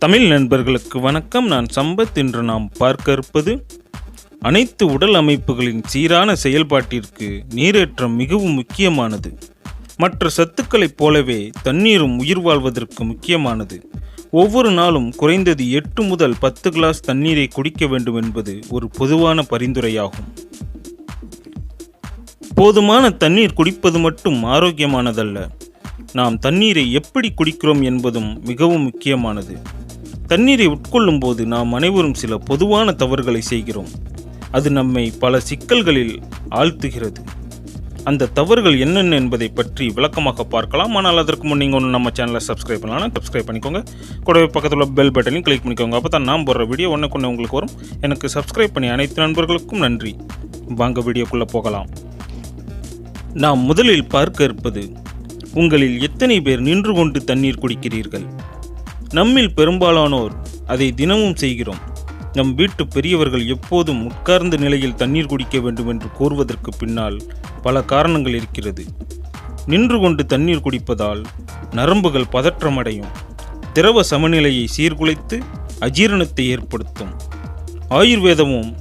தமிழ் நண்பர்களுக்கு வணக்கம். நான் சம்பத். என்று நாம் பார்க்க இருப்பது அனைத்து உடல் அமைப்புகளின் சீரான செயல்பாட்டிற்கு நீரேற்றம் மிகவும் முக்கியமானது. மற்ற சத்துக்களைப் போலவே தண்ணீரும் உயிர் வாழ்வதற்கு முக்கியமானது. ஒவ்வொரு நாளும் குறைந்தது எட்டு முதல் பத்து கிளாஸ் தண்ணீரை குடிக்க வேண்டும் என்பது ஒரு பொதுவான பரிந்துரையாகும். போதுமான தண்ணீர் குடிப்பது மட்டும் ஆரோக்கியமானதல்ல. நாம் தண்ணீரை எப்படி குடிக்கிறோம் என்பதும் மிகவும் முக்கியமானது. தண்ணீரை உட்கொள்ளும் போது நாம் அனைவரும் சில பொதுவான தவறுகளை செய்கிறோம். அது நம்மை பல சிக்கல்களில் ஆழ்த்துகிறது. அந்த தவறுகள் என்னென்ன என்பதை பற்றி விளக்கமாக பார்க்கலாம். ஆனால் அதற்கு முன் நீங்கள் ஒன்று நம்ம சேனலை சப்ஸ்கிரைப் பண்ணலாம் சப்ஸ்கிரைப் பண்ணிக்கோங்க. கூடவே பக்கத்தில் உள்ள பெல் பட்டனையும் கிளிக் பண்ணிக்கோங்க. அப்போ தான் நான் போடுற வீடியோ ஒன்று கொண்டு உங்களுக்கு வரும். எனக்கு சப்ஸ்கிரைப் பண்ணி அனைத்து நண்பர்களுக்கும் நன்றி. வாங்க வீடியோக்குள்ளே போகலாம். நாம் முதலில் பார்க்க இருப்பது உங்களில் எத்தனை பேர் நின்று கொண்டு தண்ணீர் குடிக்கிறீர்கள்? நம்மில் பெரும்பாலானோர் அதை தினமும் செய்கிறோம். நம் வீட்டு பெரியவர்கள் எப்போதும் உட்கார்ந்த நிலையில் தண்ணீர் குடிக்க வேண்டும் என்று கூறுவதற்கு பின்னால் பல காரணங்கள் இருக்கிறது. நின்று கொண்டு தண்ணீர் குடிப்பதால் நரம்புகள் பதற்றமடையும். திரவ சமநிலையை சீர்குலைத்து அஜீரணத்தை ஏற்படுத்தும். ஆயுர்வேதமும்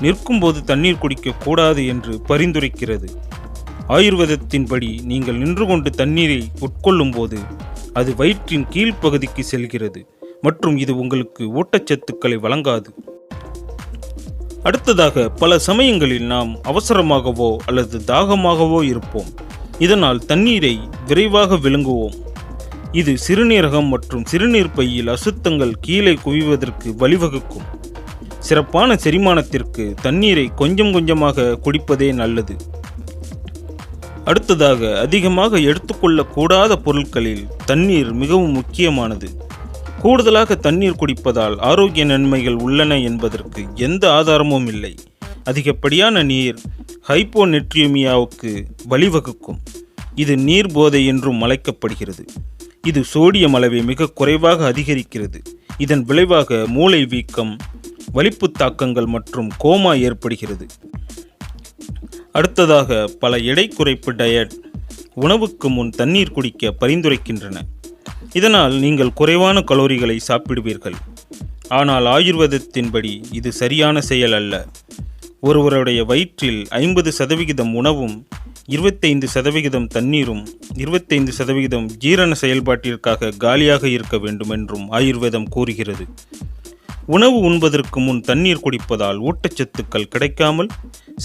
நிற்கும்போது தண்ணீர் குடிக்கக்கூடாது என்று பரிந்துரைக்கிறது. ஆயுர்வேதத்தின்படி நீங்கள் நின்று கொண்டு தண்ணீரை உட்கொள்ளும் போது அது வயிற்றின் கீழ்ப்பகுதிக்கு செல்கிறது மற்றும் இது உங்களுக்கு ஊட்டச்சத்துக்களை வழங்காது. அடுத்ததாக பல சமயங்களில் நாம் அவசரமாகவோ அல்லது தாகமாகவோ இருப்போம். இதனால் தண்ணீரை விரைவாக விழுங்குவோம். இது சிறுநீரகம் மற்றும் சிறுநீர் பையில் அசுத்தங்கள் கீழே குவிவதற்கு வழிவகுக்கும். சிறப்பான செரிமானத்திற்கு தண்ணீரை கொஞ்சம் கொஞ்சமாக குடிப்பதே நல்லது. அடுத்ததாக அதிகமாக எடுத்துக்கொள்ளக்கூடாத பொருட்களில் தண்ணீர் மிகவும் முக்கியமானது. கூடுதலாக தண்ணீர் குடிப்பதால் ஆரோக்கிய நன்மைகள் உள்ளன என்பதற்கு எந்த ஆதாரமும் இல்லை. அதிகப்படியான நீர் ஹைப்போநெட்ரியமியாவுக்கு வழிவகுக்கும். இது நீர் போதை என்றும் அழைக்கப்படுகிறது. இது சோடியம் அளவை மிக குறைவாக அதிகரிக்கிறது. இதன் விளைவாக மூளை வீக்கம் வலிப்பு தாக்கங்கள் மற்றும் கோமா ஏற்படுகிறது. அடுத்ததாக பல எடை குறைப்பு டயட் உணவுக்கு முன் தண்ணீர் குடிக்க பரிந்துரைக்கின்றன. இதனால் நீங்கள் குறைவான கலோரிகளை சாப்பிடுவீர்கள். ஆனால் ஆயுர்வேதத்தின்படி இது சரியான செயல் அல்ல. ஒருவருடைய வயிற்றில் ஐம்பது சதவிகிதம் உணவும் இருபத்தைந்து சதவிகிதம் தண்ணீரும் இருபத்தைந்து சதவிகிதம் ஜீரண செயல்பாட்டிற்காக காலியாக இருக்க வேண்டும் என்றும் ஆயுர்வேதம் கூறுகிறது. உணவு உண்பதற்கு முன் தண்ணீர் குடிப்பதால் ஊட்டச்சத்துக்கள் கிடைக்காமல்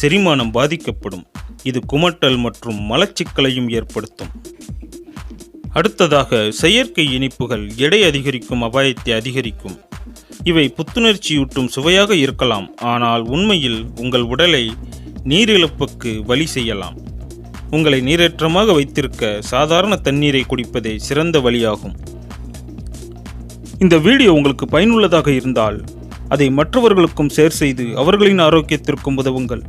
செரிமானம் பாதிக்கப்படும். இது குமட்டல் மற்றும் மலச்சிக்கலையும் ஏற்படுத்தும். அடுத்ததாக செயற்கை இனிப்புகள் எடை அதிகரிக்கும் அபாயத்தை அதிகரிக்கும். இவை புத்துணர்ச்சியூட்டும் சுவையாக இருக்கலாம் ஆனால் உண்மையில் உங்கள் உடலை நீரிழப்புக்கு வழி செய்யலாம். உங்களை நீரேற்றமாக வைத்திருக்க சாதாரண தண்ணீரை குடிப்பதே சிறந்த வழியாகும். இந்த வீடியோ உங்களுக்கு பயனுள்ளதாக இருந்தால் அதை மற்றவர்களுக்கும் ஷேர் செய்து அவர்களின் ஆரோக்கியத்திற்கும் உதவுங்கள்.